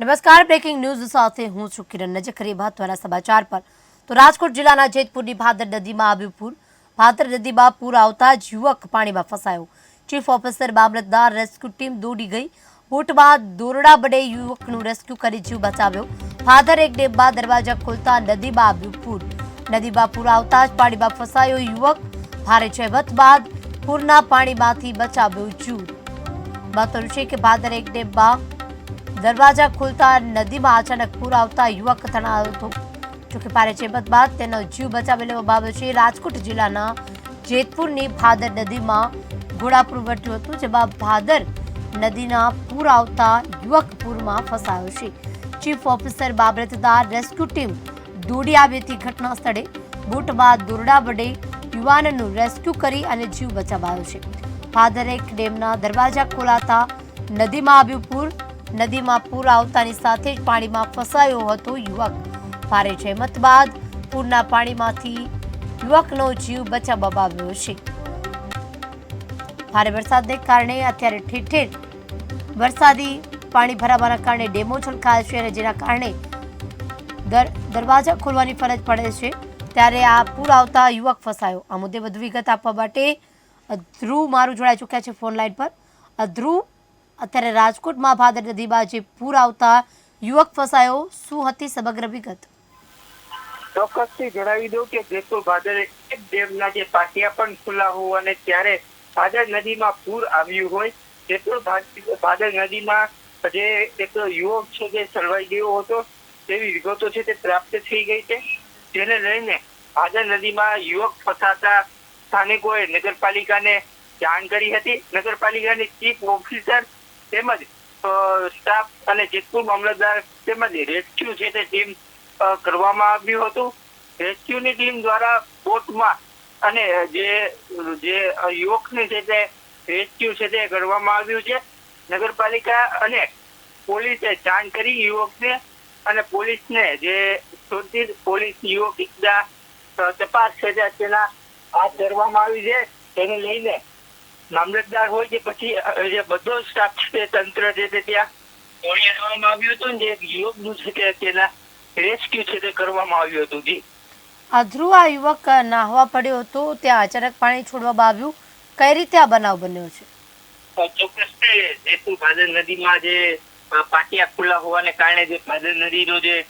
નમસ્કાર breaking news સાથે હું છું કિરણ નજર કરીએ મહત્વના સમાચાર પર તો રાજકોટ જિલ્લાના જેતપુરની ભાદર નદીમાં આવ્યું પૂર ભાદર નદીમાં પૂર આવતા જ યુવક પાણીમાં ફસાયો. Chief officer mamlatdar rescue team દોડી ગઈ. બોટમાં દોરડા વડે યુવકનું રેસ્ક્યુ કરી જીવ બચાવ્યો. ભાદર એક ડેમમાં દરવાજા ખોલતા નદીમાં આવ્યું પૂર નદીમાં પૂર આવતા જ પાણીમાં ફસાયો યુવક. ભારે જહેમત બાદ પૂરના પાણીમાંથી બચાવ્યો જીવ. મહત્વનું છે કે ભાદર એક ડેમમાં દરવાજા ખોલતા નદીમાં અચાનક પૂર આવતા યુવક તણાયો હતો જોકે પારે ચેબત બાદ તેનો જીવ બચાવી લેવામાં આવ્યો છે. રાજકોટ જિલ્લાના જેતપુરની ભાદર નદીમાં ઘોડાપુર વટ્યું હતું, જેમાં ભાદર નદીના પૂર આવતા યુવક પૂરમાં ફસાયો છે. ચીફ ઓફિસર બાબરતદાર રેસ્ક્યુ ટીમ દોડી આવી હતી ઘટના સ્થળે. બોટમાં દોરડા વડે યુવાનનું રેસ્ક્યુ કરી અને જીવ બચાવાયો છે. ભાદર એક ડેમના દરવાજા ખોલાતા નદીમાં આવ્યું પૂર નદીમાં પૂર આવતાની સાથે જ પાણીમાં ફસાયો હતો યુવક. ભારે જહેમત બાદ પૂરના પાણીમાંથી યુવકનો જીવ બચાવવામાં આવ્યો છે. ભારે વરસાદને કારણે અત્યારે ઠેર ઠેર વરસાદી પાણી ભરાવાના કારણે ડેમો છલકાયા છે અને જેના કારણે દર દરવાજા ખોલવાની ફરજ પડે છે. ત્યારે આ પૂર આવતા યુવક ફસાયો. આ મુદ્દે વધુ વિગત આપવા માટે ધ્રુવ મારું જોડાઈ ચૂક્યા છે ફોન લાઈન પર. ધ્રુવ અત્યારે રાજકોટમાં ભાદર નદીમાં જે પૂર આવતા યુવક ફસાયો, શું હતી સમગ્ર વિગત? ચોક્કસથી જણાવી દઉં કે જેતપુર ભાદર એક ડેમના જે પાટિયા પણ ખુલ્લા હોવાને ત્યારે ભાદર નદીમાં પૂર આવ્યું હોય. જેતપુર ભાદર નદીમાં જે એક યુવક છે જે સળવાઈ ગયો હતો, તેવી વિગતો છે તે પ્રાપ્ત થઈ ગઈ છે. જેને લઈને ભાદર નદીમાં યુવક ફસાતા સ્થાનિકોએ નગરપાલિકાને જાણ કરી હતી. નગરપાલિકાની ચીફ ઓફિસર તેમજ સ્ટાફ અને જેતપુર મામલતદાર તેમજ રેસ્ક્યુ છે તે ટીમ કરવામાં આવ્યું હતું. રેસ્ક્યુની ટીમ દ્વારા બોટમાં અને જે જે યુવકની છે તે રેસ્ક્યુ છે તે કરવામાં આવ્યું છે. નગરપાલિકા અને પોલીસે જાણ કરી યુવકને અને પોલીસને જે શોધિત પોલીસ યુવક તપાસ છે તેના હાથ ધરવામાં આવી છે. તેને લઈને મામલતદાર હોય કે પછી જે બધો સ્ટાફ છે તંત્ર છે તે ત્યાં કોણી આવવામાં આવ્યું હતું ને જે યુવકનું છે તે તેના રેસ્ક્યુ છે તે કરવામાં આવ્યું હતું જી. આ આ યુવક નાહવા પડ્યો હતો ત્યાં અચાનક પાણી છોડવામાં આવ્યું. કઈ રીતે આ બનાવ બન્યો છે? ચોક્કસ જેતપુર ભાદર નદીમાં જે પાટિયા ખુલ્લા હોવાને કારણે જે ભાદર નદીનો જે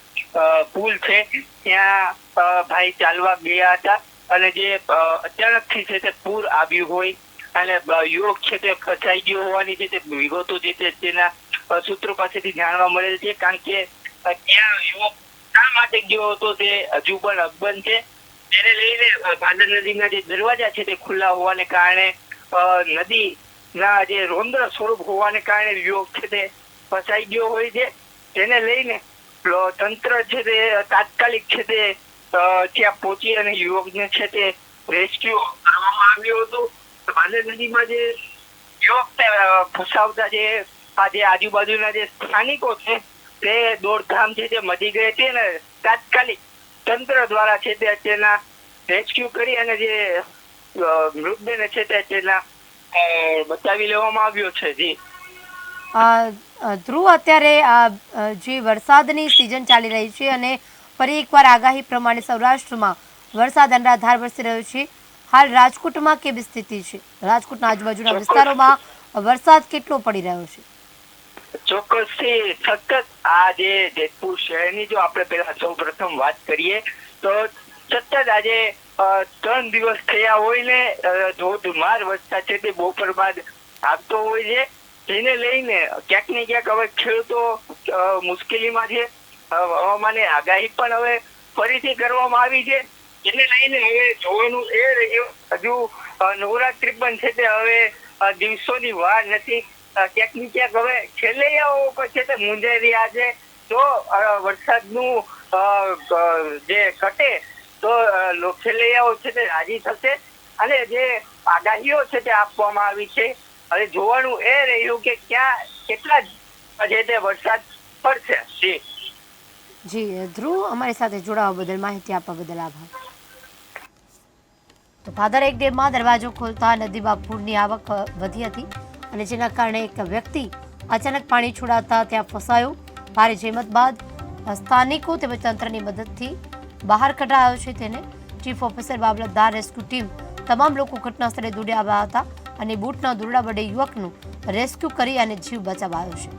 પુલ છે ત્યાં ભાઈ ચાલવા ગયા હતા. અને જે અચાનકથી છે તે પૂર આવ્યું હોય. અને યુવક છે તે ફસાઈ ગયો હોવાની જે તે વિગતો જે છે તેના સૂત્રો પાસેથી જાણવા મળેલ છે. કારણ કે ત્યાં યુવક શા માટે ગયો હતો તે હજુ પણ અકબંધ છે. તેને લઈને ભાદર નદીના જે દરવાજા છે તે ખુલ્લા હોવાને કારણે નદી નદીના જે રોંદર સ્વરૂપ હોવાને કારણે યુવક છે તે ફસાઈ ગયો હોય છે. તેને લઈને તંત્ર છે તે તાત્કાલિક છે તે ત્યાં પહોંચી અને યુવકને છે તે રેસ્ક્યુ કરવામાં આવ્યું હતું. આજુબાજુના જે સ્થાનિકો છે, તે દોડધામ છે તે મચી ગઈ છે ને, તાત્કાલિક તંત્ર દ્વારા છે તે તેના રેસ્ક્યુ કરી અને જે મૃતદેહને છે તે તેના બચાવી લેવામાં આવ્યો છે. જી. ધ્રુવ, અત્યારે જે વરસાદની સિઝન ચાલી રહી છે અને ફરી એકવાર આગાહી પ્રમાણે સૌરાષ્ટ્રમાં વરસાદ અનરાધાર વરસી રહ્યો છે. હાલ રાજકોટમાં કેવી સ્થિતિ છે? રાજકોટના આજુબાજુના વિસ્તારોમાં વરસાદ કેટલો પડી રહ્યો છે? ચોક્કસથી સતત આ જે જેતપુર શહેરની જો આપણે પહેલા સૌ પ્રથમ વાત કરીએ, તો સતત આજે ત્રણ દિવસ થયા હોય ને ધોધમાર વરસાદ છે તે બપોર બાદ આવતો હોય છે. જેને લઈને ક્યાંક ને ક્યાંક હવે ખેડૂતો મુશ્કેલીમાં છે. હવામાને આગાહી પણ હવે ફરીથી કરવામાં આવી છે. જેને લઈને હવે જોવાનું એ રહ્યું. હજુ નવરાત્રી પણ છે તે હવે દિવસોની વાર નથી. ક્યાંકની ક્યાંક હવે છેલ્લે પણ છે તે મૂંઝાઈ રહ્યા છે વરસાદનું જે ઘટે, તો લો- છે તે રાજી થશે. અને જે આગાહીઓ છે તે આપવામાં આવી છે. હવે જોવાનું એ રહ્યું કે ક્યાં, કેટલા જે તે વરસાદ પડશે. જી. જી, ધ્રુવ, અમારી સાથે જોડાવા બદલ માહિતી આપવા બદલ આભાર. તો ભાદર એક ડેમમાં દરવાજો ખોલતા નદીમાં પૂરની આવક વધી હતી અને જેના કારણે એક વ્યક્તિ અચાનક પાણી છોડાતા ત્યાં ફસાયો. ભારે જહેમત બાદ સ્થાનિકો તેમજ તંત્રની મદદથી બહાર કઢાયો છે તેને. ચીફ ઓફિસર બાબલતદાર રેસ્ક્યુ ટીમ તમામ લોકો ઘટના સ્થળે દોડી આવ્યા હતા અને બોટના દોરડા વડે યુવકનું રેસ્ક્યુ કરી અને જીવ બચાવાયો છે.